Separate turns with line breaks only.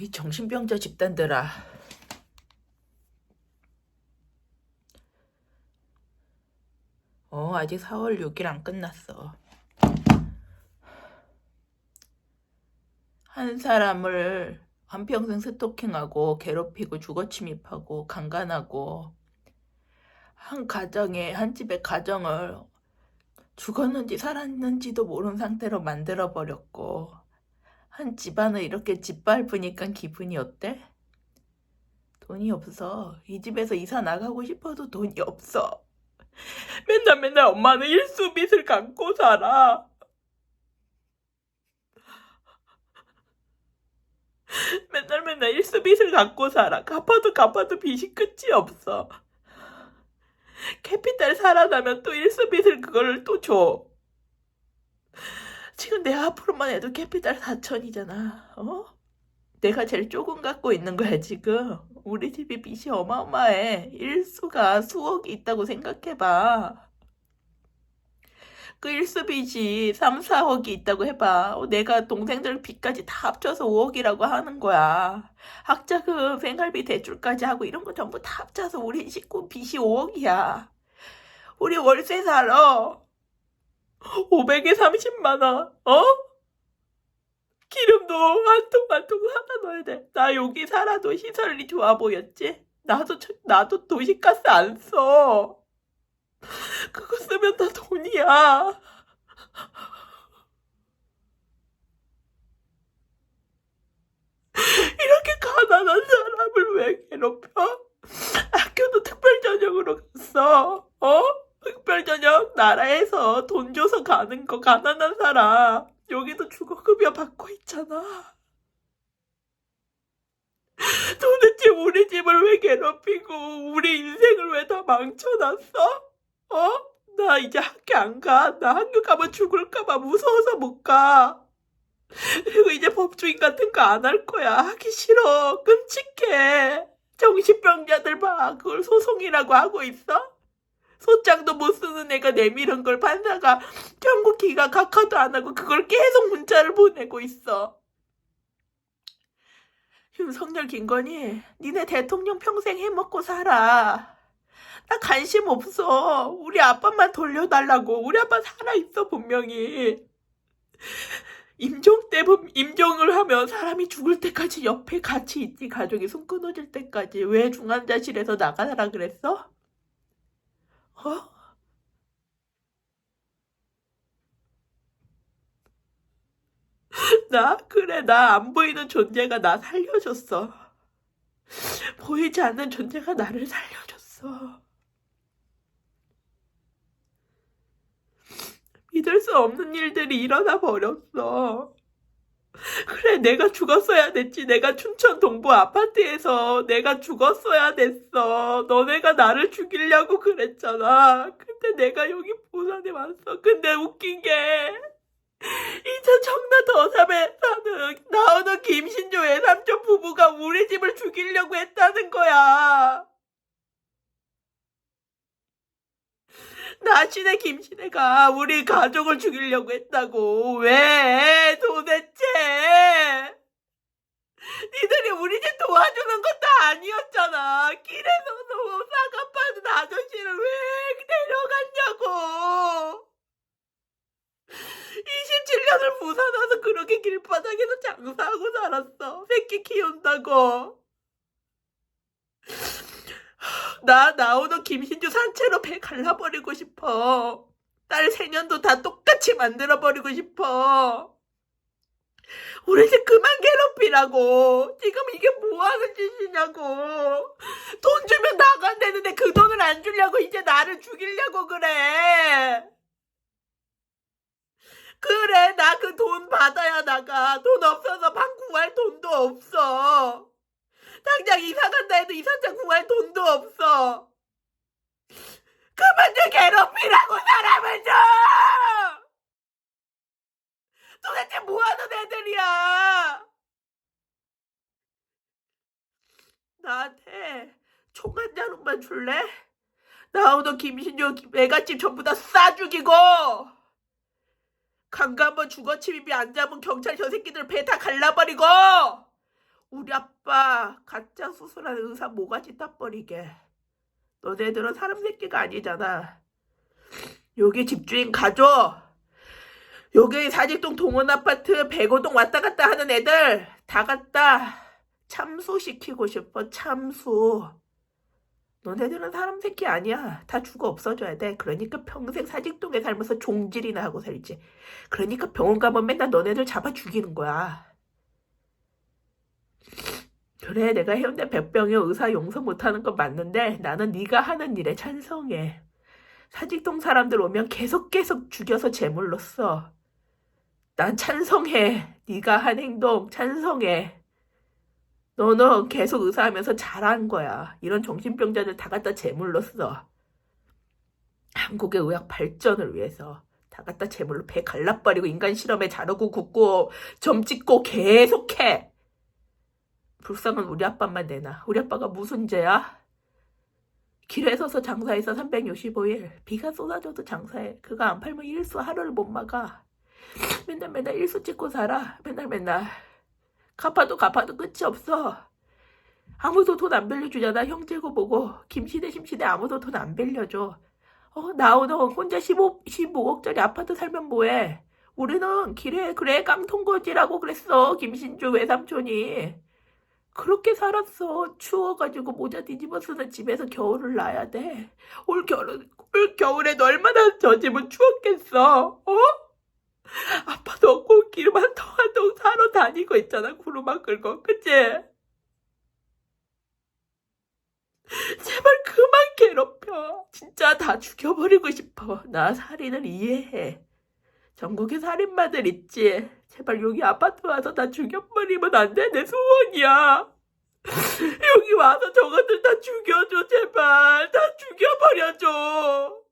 이 정신병자 집단들아. 어, 아직 4월 6일 안 끝났어. 한 사람을 한평생 스토킹하고 괴롭히고 주거 침입하고 강간하고 한 가정에 한 집의 가정을 죽었는지 살았는지도 모르는 상태로 만들어 버렸고 한 집안을 이렇게 짓밟으니까 기분이 어때? 돈이 없어. 이 집에서 이사 나가고 싶어도 돈이 없어. 맨날 맨날 엄마는 일수 빚을 갖고 살아. 맨날 맨날 일수 빚을 갖고 살아. 갚아도 갚아도 빚이 끝이 없어. 캐피탈 살아나면 또 일수 빚을 그거를 또 줘. 지금 내 앞으로만 해도 캐피탈 4천이잖아. 어? 내가 제일 조금 갖고 있는 거야, 지금. 우리 집이 빚이 어마어마해. 일수가 수억이 있다고 생각해봐. 그 일수 빚이 3, 4억이 있다고 해봐. 어, 내가 동생들 빚까지 다 합쳐서 5억이라고 하는 거야. 학자금, 생활비 대출까지 하고 이런 거 전부 다 합쳐서 우리 식구 빚이 5억이야. 우리 월세 살아. 500에 30만 원. 어? 기름도 한 통 한통 사다 넣어야 돼. 나 여기 살아도 시설이 좋아 보였지? 나도 저- 나도 도시가스 안 써. 그거 쓰면 다 돈이야. 이렇게 가난한 사람을 왜 괴롭혀? 학교도 특별 전형으로 갔어. 어? 특별 전형 나라에서 가는 거 가난한 사람. 여기도 주거급여 받고 있잖아. 도대체 우리 집을 왜 괴롭히고 우리 인생을 왜 다 망쳐놨어? 어? 나 이제 학교 안 가. 나 학교 가면 죽을까봐 무서워서 못 가. 그리고 이제 법조인 같은 거 안 할 거야. 하기 싫어. 끔찍해. 정신병자들 봐. 그걸 소송이라고 하고 있어? 소장도 못 쓰는 애가 내밀은 걸 판사가 청구 기가 각하도 안 하고 그걸 계속 문자를 보내고 있어. 윤석열 김건희, 니네 대통령 평생 해먹고 살아. 나 관심 없어. 우리 아빠만 돌려달라고. 우리 아빠 살아있어, 분명히. 임종 때, 분- 임종을 하면 사람이 죽을 때까지 옆에 같이 있지. 가족이 숨 끊어질 때까지. 왜 중환자실에서 나가라 그랬어? 어? 나? 그래, 나 안 보이는 존재가 나 살려줬어. 보이지 않는 존재가 나를 살려줬어. 믿을 수 없는 일들이 일어나 버렸어. 그래, 내가 죽었어야 됐지. 내가 춘천 동부 아파트에서 내가 죽었어야 됐어. 너네가 나를 죽이려고 그랬잖아. 근데 내가 여기 부산에 왔어. 근데 웃긴 게, 이제 청라 더삼에 사는 나오는 김신조 외삼촌 부부가 우리 집을 죽이려고 했다는 거야. 나신의 김신혜가 우리 가족을 죽이려고 했다고. 왜 도대체? 니들이 우리 집 도와주는 것도 아니었잖아. 길에서 너무 싸가파는 아저씨를 왜 데려갔냐고. 27년을 부산 와서 그렇게 길바닥에서 장사하고 살았어. 새끼 키운다고. 나 나오는 김신주 산채로 배 갈라버리고 싶어. 딸 세년도 다 똑같이 만들어버리고 싶어. 우리 집 그만 괴롭히라고. 지금 이게 뭐 하는 짓이냐고. 돈 주면 나간다는데 그 돈을 안 주려고 이제 나를 죽이려고 그래. 그래, 나 그 돈 받아야 나가. 돈 없어서 방 구할 돈도 없어. 당장 이사 간다 해도 이사장 구할 돈도 없어. 그만 좀 괴롭히라고 사람을 좀! 도대체 뭐 하는 애들이야? 나한테 총한 자루만 줄래? 나오던 김신조 애갓집 전부 다 싸 죽이고 강간번 주거 침입이 안 잡은 경찰 저 새끼들 배 다 갈라버리고 우리 아빠 가짜 수술하는 의사 모가지 따버리게. 너네들은 사람 새끼가 아니잖아. 여기 집주인 가줘. 여기 사직동 동원 아파트 백오동 왔다 갔다 하는 애들 다 갖다 참수시키고 싶어 참수. 너네들은 사람 새끼 아니야. 다 죽어 없어져야 돼. 그러니까 평생 사직동에 살면서 종질이나 하고 살지. 그러니까 병원 가면 맨날 너네들 잡아 죽이는 거야. 그래, 내가 해운대 백병이 의사 용서 못하는 건 맞는데 나는 네가 하는 일에 찬성해. 사직동 사람들 오면 계속 계속 죽여서 제물로 써. 난 찬성해. 네가 한 행동 찬성해. 너는 계속 의사하면서 잘한 거야. 이런 정신병자들 다 갖다 제물로 써. 한국의 의학 발전을 위해서 다 갖다 제물로 배 갈라버리고 인간 실험에 자르고 굽고 점 찍고 계속해. 불쌍한 우리 아빠만 내놔. 우리 아빠가 무슨 죄야? 길에 서서 장사해서 365일 비가 쏟아져도 장사해. 그거 안 팔면 일수 하루를 못 막아. 맨날 맨날 일수 찍고 살아. 맨날 맨날. 갚아도 갚아도 끝이 없어. 아무도 돈 안 빌려주잖아. 형제고 뭐고. 김시대 심시대 아무도 돈 안 빌려줘. 어, 나오는 혼자 15, 15억짜리 아파트 살면 뭐해. 우리는 길에 그래 깡통거지라고 그랬어. 김신주 외삼촌이. 그렇게 살았어. 추워가지고 모자 뒤집어 쓰는 집에서 겨울을 나야 돼. 올 겨울, 올 겨울에도 얼마나 저 집은 추웠겠어. 어? 아빠도 없고 길만 통한통 사러 다니고 있잖아. 구루마 끌고. 그치? 제발 그만 괴롭혀. 진짜 다 죽여버리고 싶어. 나 살인을 이해해. 전국에 살인마들 있지. 제발 여기 아파트 와서 다 죽여버리면 안 돼. 내 소원이야. 여기 와서 저것들 다 죽여줘. 제발. 다 죽여버려줘.